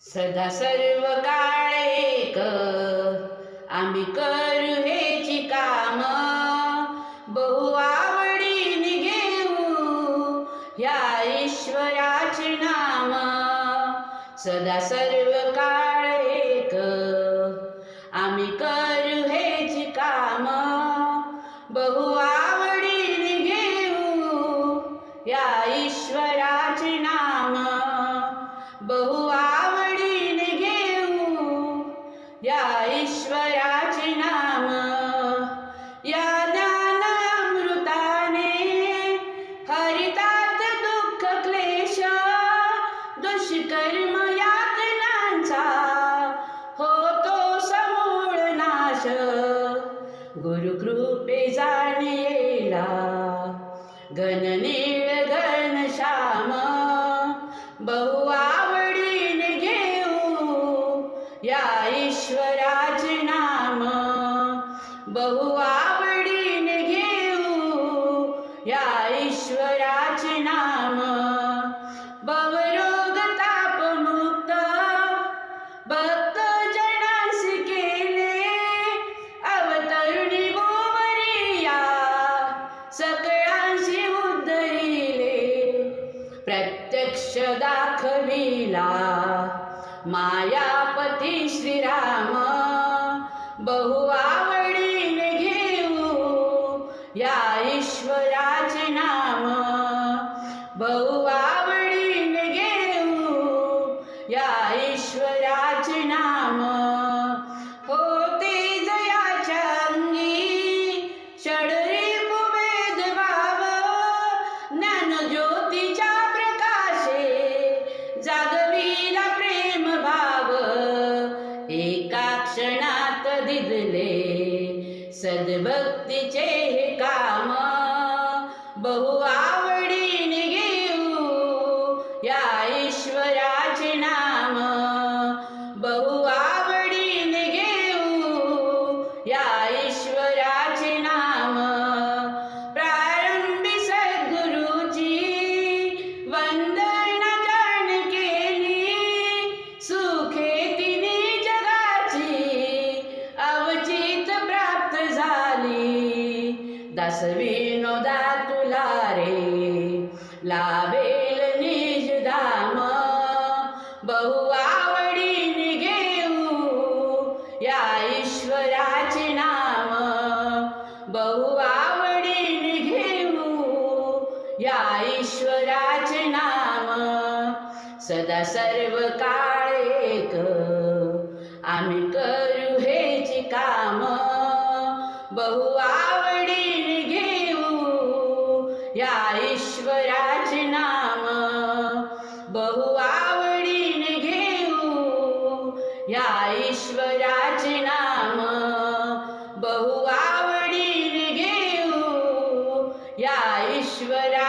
सदा सर्व काळ एक. आम्ही करू हेची काम. बहु आवडीने घेऊ या ईश्वराचे नाम. सदा सर्व काळ एक. आम्ही करू हेची काम. बहु आवडीने घेऊ या ईश्वराचे नाम. बहु या ईश्वराचे नाम या ज्ञानामृताने हरितात दुःख क्लेश दुष्कर्म यातनांचा होतो समूळ नाश. गुरुकृपे गणनीळ गण घनश्याम बहु ईश्वराचे नाम. भवरोग तापमुक्त. भक्त जनास केले. अवतरणी गोवरिया. सगळ्यांशी उद्धरिले. प्रत्यक्ष दाखविला. मायापती श्रीराम. बहु आवडीने घेऊ या ईश्वराचे ज्योतीच्या प्रकाशे जागविला प्रेम भाव. एका क्षणात दिदले सद्भक्तीचे हे काम. बहु झाली विनोदा तुला रे. लाभेल निज धाम. बहु आवडीने घेऊ या ईश्वराचे नाम. बहु आवडीने घेऊ या ईश्वराचे नाम. सदा सर्व काळ एक. आम्ही करू हेची काम. बहु आव या ईश्वराचे नाम. बहु आवडीने घेऊ या ईश्वराचे नाम. बहु आवडीने घेऊ या ईश्वरा